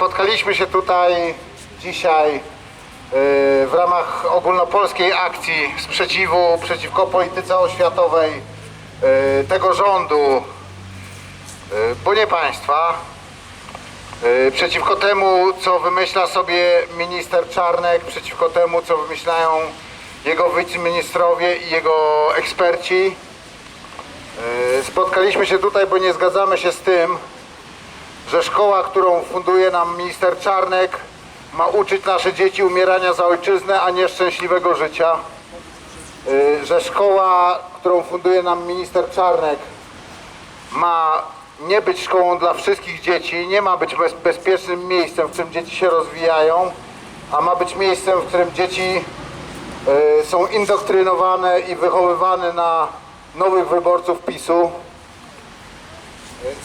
Spotkaliśmy się tutaj dzisiaj y, w ramach ogólnopolskiej akcji sprzeciwu przeciwko polityce oświatowej y, tego rządu, y, bo nie państwa, przeciwko temu, co wymyśla sobie minister Czarnek, przeciwko temu, co wymyślają jego wiceministrowie i jego eksperci. Spotkaliśmy się tutaj, bo nie zgadzamy się z tym, że szkoła, którą funduje nam minister Czarnek, ma uczyć nasze dzieci umierania za ojczyznę, a nie szczęśliwego życia. Y, Że szkoła, którą funduje nam minister Czarnek, ma nie być szkołą dla wszystkich dzieci, nie ma być bez, bezpiecznym miejscem, w którym dzieci się rozwijają, a ma być miejscem, w którym dzieci y, są indoktrynowane i wychowywane na nowych wyborców PiSu.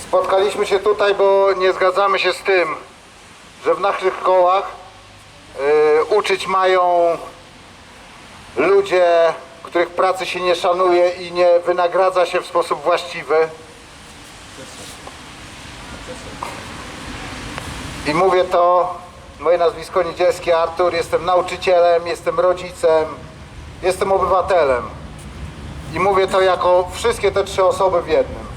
Spotkaliśmy się tutaj, bo nie zgadzamy się z tym, że w naszych szkołach y, uczyć mają ludzie, których pracy się nie szanuje i nie wynagradza się w sposób właściwy. I mówię to, moje nazwisko niedzielskie Artur, jestem nauczycielem, jestem rodzicem, jestem obywatelem. I mówię to jako wszystkie te trzy osoby w jednym.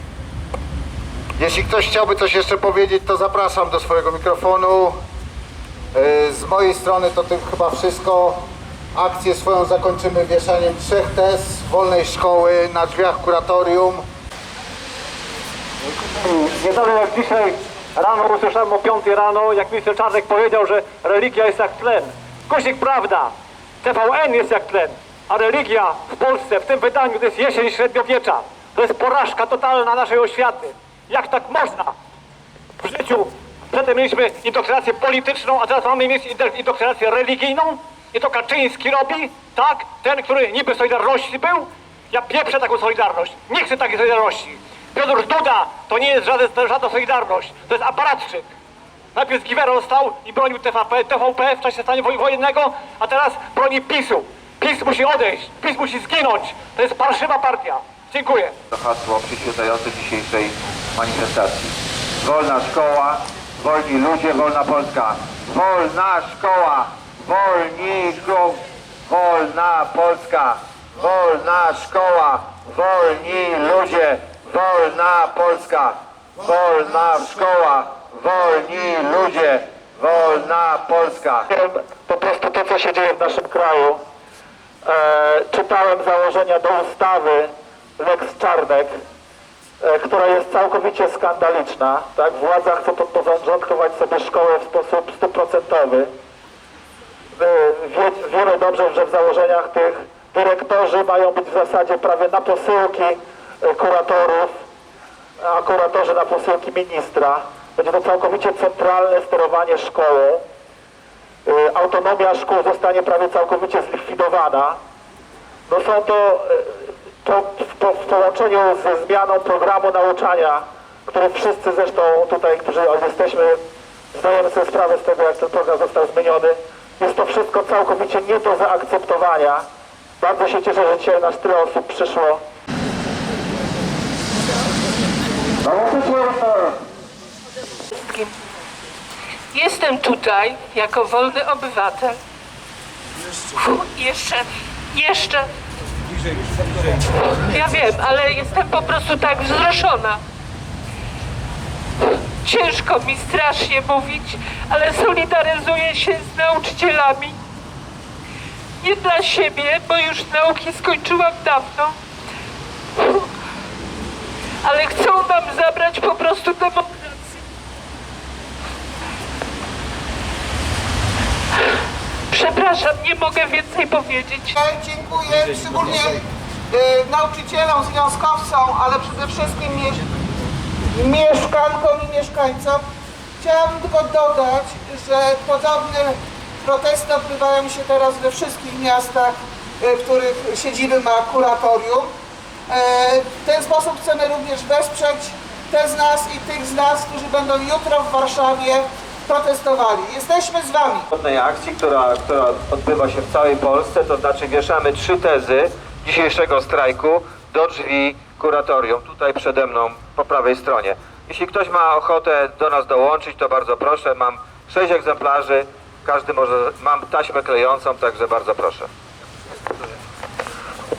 Jeśli ktoś chciałby coś jeszcze powiedzieć, to zapraszam do swojego mikrofonu. Yy, Z mojej strony to tym chyba wszystko. Akcję swoją zakończymy wieszaniem trzech tez wolnej szkoły na drzwiach kuratorium. Nie dalej jak dzisiaj rano usłyszałem o 5 rano, jak minister Czarnek powiedział, że religia jest jak tlen. Guzik prawda, TVN jest jak tlen, a religia w Polsce w tym wydaniu to jest jesień średniowiecza. To jest porażka totalna naszej oświaty. Jak tak można? W życiu przedtem mieliśmy indoktrynację polityczną, a teraz mamy mieć indo- indoktrynację religijną? I to Kaczyński robi, tak? Ten, który niby Solidarności był? Ja pieprzę taką Solidarność. Nie chcę takiej Solidarności. Piotr Duda to nie jest żaden, żadna Solidarność. To jest aparatczyk. Najpierw z Giwerą stał i bronił TVP, TVP w czasie stanu woj- wojennego, a teraz broni PiSu. PiS musi odejść, PiS musi zginąć. To jest parszywa partia. Dziękuję. to hasło przyświecające dzisiejszej manifestacji. Wolna szkoła, wolni ludzie, wolna Polska. Wolna szkoła, wolni szkoła, wolna Polska. Wolna szkoła, wolni ludzie, wolna Polska. Wolna szkoła, wolni ludzie, wolna Polska. po prostu to, co się dzieje w naszym kraju. E, czytałem założenia do ustawy Lex Czarnek, która jest całkowicie skandaliczna. Tak? Władza chce podporządkować sobie szkołę w sposób stuprocentowy. E, wie, wiemy dobrze, że w założeniach tych dyrektorzy mają być w zasadzie prawie na posyłki e, kuratorów, a kuratorzy na posyłki ministra. Będzie to całkowicie centralne sterowanie szkołą. Autonomia szkół zostanie prawie całkowicie zlikwidowana. No są to, to po, w połączeniu ze zmianą programu nauczania, który wszyscy zresztą tutaj, którzy jesteśmy, zdajemy sobie sprawę z tego, jak ten program został zmieniony, jest to wszystko całkowicie nie do zaakceptowania. Bardzo się cieszę, że dzisiaj nas tyle osób przyszło. Jestem tutaj jako wolny obywatel. Fu, jeszcze, jeszcze. Ja wiem, ale jestem po prostu tak wzruszona. Ciężko mi strasznie mówić, ale solidaryzuję się z nauczycielami. Nie dla siebie, bo już nauki skończyłam dawno. Ale chcą nam zabrać po prostu demokrację. Przepraszam, nie mogę więcej powiedzieć. Dziękuję szczególnie e, nauczycielom, związkowcom, ale przede wszystkim mie- mieszkankom i mieszkańcom. Chciałabym tylko dodać, że podobne protesty odbywają się teraz we wszystkich miastach, e, w których siedziby ma kuratorium. E, W ten sposób chcemy również wesprzeć te z nas i tych z nas, którzy będą jutro w Warszawie protestowali. Jesteśmy z Wami. Podobnej akcji, która, która odbywa się w całej Polsce, to znaczy wieszamy trzy tezy dzisiejszego strajku do drzwi kuratorium, tutaj przede mną po prawej stronie. Jeśli ktoś ma ochotę do nas dołączyć, to bardzo proszę, mam Sześć egzemplarzy. Każdy może, mam taśmę klejącą, także bardzo proszę.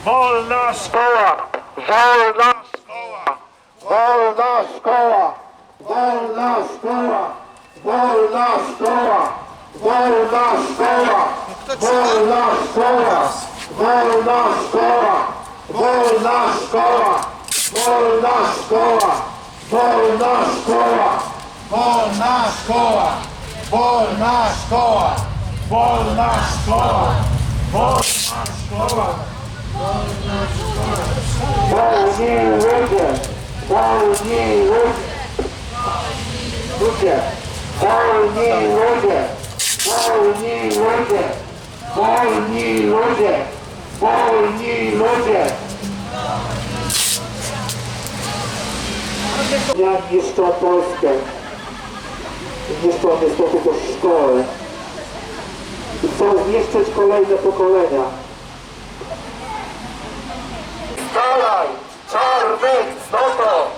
Wolna szkoła! Wolna szkoła! Wolna szkoła! Wolna szkoła! Wolna szkoła! Wolna szkoła! Wolna szkoła! Wolna szkoła! Wolna szkoła! Wolna szkoła! Wolna szkoła! Wolna szkoła! Wolna szkoła! Wolna szkoła! Wolna szkoła! Wolni ludzie! Wolni ludzie! Ludzie! Wolni ludzie! Wolni ludzie! Wolni ludzie! Wolni ludzie! Jak niszczą Polskę, niszczą niestety też szkołę i chcą zniszczyć kolejne pokolenia. Skalaj, czarnych znoto!